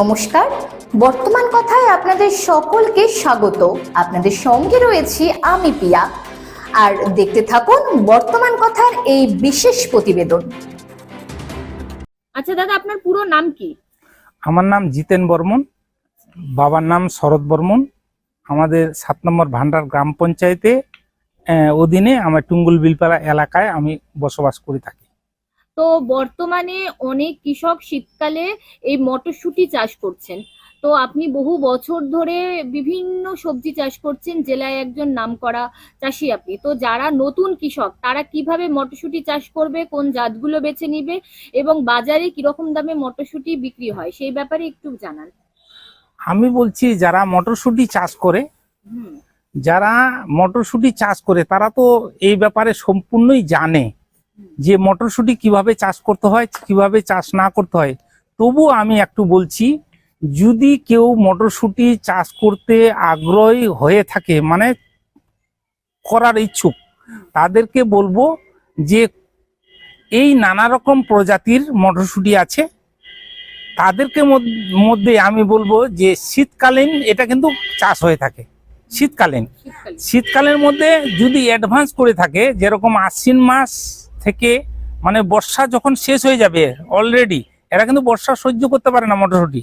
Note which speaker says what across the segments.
Speaker 1: নমস্কার। বর্তমান কথায় আপনাদের সকলকে স্বাগত। আপনাদের সঙ্গে রয়েছি আমি পিয়া। আর দেখতে থাকুন বর্তমান কথার এই বিশেষ প্রতিবেদন।
Speaker 2: আচ্ছা দাদা আপনার পুরো নাম কি?
Speaker 3: আমার নাম জিতেন বর্মন। বাবার নাম শরৎ বর্মন। আমাদের সাত নম্বর ভান্ডার গ্রাম পঞ্চায়েতে অধীনে আমার টুঙ্গুল বিলপাড়া এলাকায় আমি বসবাস করে থাকি।
Speaker 2: তো বর্তমানে অনেক কৃষক শীতকালে এই মটরশুঁটি চাষ করছেন। তো আপনি বহু বছর ধরে বিভিন্ন সবজি চাষ করছেন জেলায় একজন নামকরা চাষি আপনি। তো যারা নতুন কৃষক তারা কীভাবে মটরশুঁটি চাষ করবে কোন জাতগুলো বেছে নিবে এবং বাজারে কীরকম দামে মটরশুঁটি বিক্রি হয় সেই ব্যাপারে একটু জানান।
Speaker 3: আমি বলছি যারা মটরশুঁটি চাষ করে যারা মটরশুঁটি চাষ করে তারা তো এই ব্যাপারে সম্পূর্ণই জানে। যে মটরশুঁটি কীভাবে চাষ করতে হয় কীভাবে চাষ না করতে হয় তবু আমি একটু বলছি যদি কেউ মটরশুঁটি চাষ করতে আগ্রহী হয়ে থাকে মানে করার ইচ্ছুক তাদেরকে বলব যে এই নানা রকম প্রজাতির মটরশুঁটি আছে তাদেরকে মধ্যে আমি বলব যে শীতকালীন এটা কিন্তু চাষ হয়ে থাকে শীতকালীন। শীতকালের মধ্যে যদি অ্যাডভান্স করে থাকে যেরকম আশ্বিন মাস থেকে মানে বর্ষা যখন শেষ হয়ে যাবে অলরেডি এরা কিন্তু বর্ষা সহ্য করতে পারে না মটরশুঁটি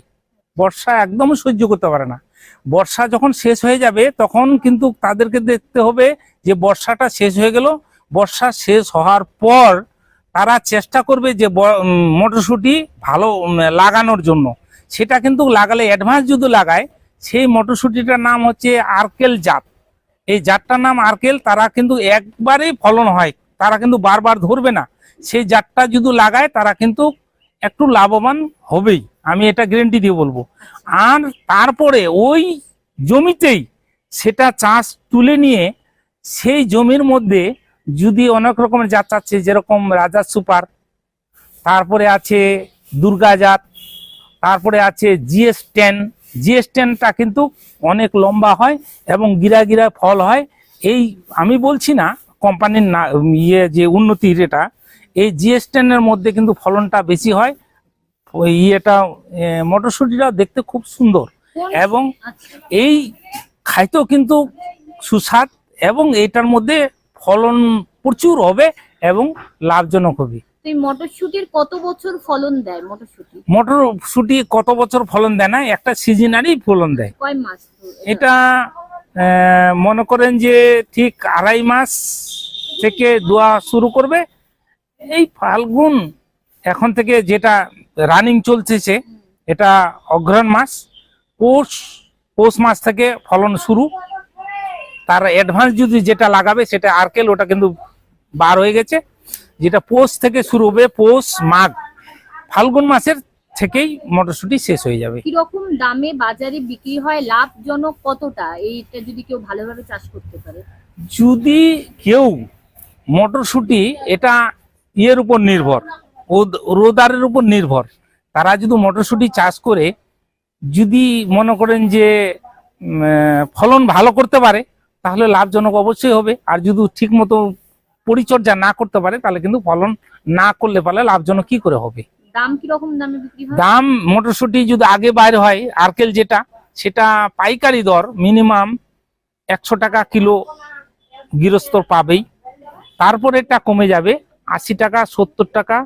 Speaker 3: বর্ষা একদম সহ্য করতে পারে না। বর্ষা যখন শেষ হয়ে যাবে, তখন কিন্তু তাদেরকে দেখতে হবে যে বর্ষাটা শেষ হয়ে গেল। বর্ষা শেষ হওয়ার পর তারা চেষ্টা করবে যে মটরশুঁটি ভালো লাগানোর জন্য। সেটা কিন্তু লাগালে অ্যাডভান্স যদি লাগায়, সেই মটরশুঁটিটার নাম হচ্ছে আর্কেল জাত। এই জাতটার নাম আর্কেল, তারা কিন্তু একবারেই ফলন হয় তারা কিন্তু বারবার ধরবে না। সেই জাতটা যদি লাগায়, তারা কিন্তু একটু লাভবান হবেই। আমি এটা গ্যারেন্টি দিয়ে বলব। আর তারপরে ওই জমিতেই সেটা চাষ তুলে নিয়ে সেই জমির মধ্যে যদি অনেক রকমের জাত আছে, যেরকম রাজা সুপার, তারপরে আছে দুর্গা জাত, তারপরে আছে জিএস টেন। জিএস টেনটা কিন্তু অনেক লম্বা হয় এবং গিরা গিরা ফল হয়। এই আমি বলছি না কোম্পানির না ইয়ে যে উন্নতির এটা এই জিএস টেনের মধ্যে কিন্তু ফলনটা বেশি হয়। ওই ইয়েটা মটরশুঁটিটা দেখতে খুব সুন্দর। এবং
Speaker 2: আচ্ছা।
Speaker 3: এই খাইতেও কিন্তু সুস্বাদ এবং এটার মধ্যে ফলন প্রচুর হবে এবং লাভজনক হবে।
Speaker 2: মটরশুটির কত বছর ফলন দেয় মটরশুটি?
Speaker 3: মটরশুঁটি কত বছর ফলন দেয় না একটা সিজনারই ফলন দেয়।
Speaker 2: কয় মাস?
Speaker 3: এটা মনে করেন যে ঠিক আড়াই মাস থেকে দোয়া শুরু করবে। এই ফাল্গুন এখন থেকে যেটা রানিং চলতেছে, এটা অগ্রহণ মাস, পৌষ পৌষ মাস থেকে ফলন শুরু। তার অ্যাডভান্স যদি যেটা লাগাবে, সেটা আরকেল, ওটা কিন্তু বার হয়ে গেছে। যেটা পৌষ থেকে শুরু হবে, পৌষ, মাঘ। ফাল্গুন মাসের থেকেই মটরশুঁটি শেষ হয়ে যাবে।
Speaker 2: কীরকম দামে বাজারে বিক্রি হয় লাভজনক কতটা? এইটা যদি কেউ ভালোভাবে চাষ করতে পারে।
Speaker 3: যদি কেউ মটরশুঁটি এটা ইয়ের উপর নির্ভর রোদারের উপর নির্ভর তারা যদি মটরশুঁটি চাষ করে যদি মনে করেন যে ফলন ভালো করতে পারে তাহলে লাভজনক অবশ্যই হবে। আর যদি ঠিক মতো পরিচর্যা না করতে পারে তাহলে কিন্তু ফলন না করলে পারলে লাভজনক কি করে হবে?
Speaker 2: দাম কীরকম দামে বিক্রি হয়?
Speaker 3: দাম মটরশুঁটি যদি আগে বাইরে হয় আর্কেল যেটা সেটা পাইকারি দর মিনিমাম একশো টাকা কিলো গৃহস্থ পাবেই। তারপরে এটা কমে যাবে আশি টাকা সত্তর টাকা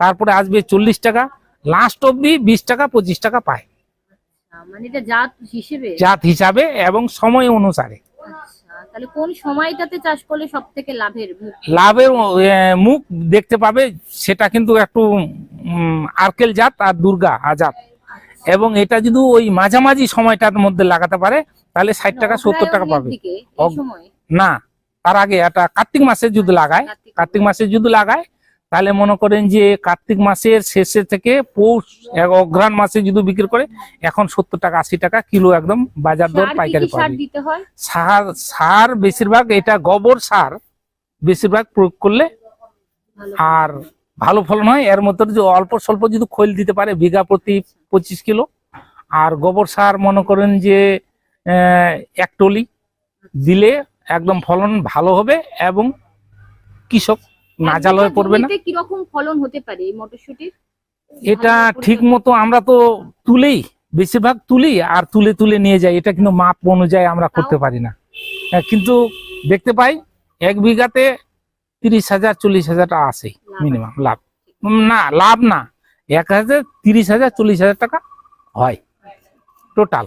Speaker 3: তারপরে আসবে চল্লিশ টাকা লাস্ট অবধি বিশ টাকা পঁচিশ টাকা পায়।
Speaker 2: আচ্ছা, মানে জাত হিসেবে?
Speaker 3: জাত হিসাবে এবং সময় অনুসারে।
Speaker 2: তাহলে কোন সময়টাতে চাষ করলে সব থেকে লাভের মুখ?
Speaker 3: লাভের মুখ দেখতে পাবে সেটা কিন্তু একটু আরকেল জাত আর দুর্গা আজাত এবং এটা যদি ওই মাঝামাঝি সময়টার মধ্যে লাগাতে পারে তাহলে ষাট টাকা সত্তর টাকা পাবে। না তার আগে এটা কার্তিক মাসে যদি লাগায়
Speaker 2: কার্তিক
Speaker 3: কার্তিক মাসে যদি লাগায় তাহলে মনে করেন যে কার্তিক মাসের শেষে থেকে পৌষ এক অঘ্রাণ মাসে যদি বিক্রি করে এখন সত্তর টাকা আশি টাকা কিলো একদম বাজার দর পাইকারি
Speaker 2: কি সার
Speaker 3: সার বেশিরভাগ এটা গোবর সার বেশিরভাগ প্রয়োগ করলে আর ভালো ফলন হয়। এর মধ্যে যে অল্প স্বল্প যদি খৈল দিতে পারে বিঘা প্রতি পঁচিশ কিলো। আর গোবর সার মনে করেন যে এক টলি দিলে একদম ফলন ভালো হবে এবং কৃষক নাজাল হয়ে পড়বে না?
Speaker 2: জমিতে কীরকম ফলন হতে পারে এই মটরশুটির
Speaker 3: এটা ঠিক মতো আমরা তো তুলেই বেশিরভাগ তুলি আর তুলে তুলে নিয়ে যাই। এটা কিন্তু মাপ অনুযায়ী আমরা করতে পারি না। হ্যাঁ, কিন্তু দেখতে পাই এক বিঘাতে তিরিশ হাজার চল্লিশ হাজার টাকা আসে মিনিমাম লাভ। না লাভ না। এক হাজার তিরিশ হাজার চল্লিশ হাজার টাকা হয়। টোটাল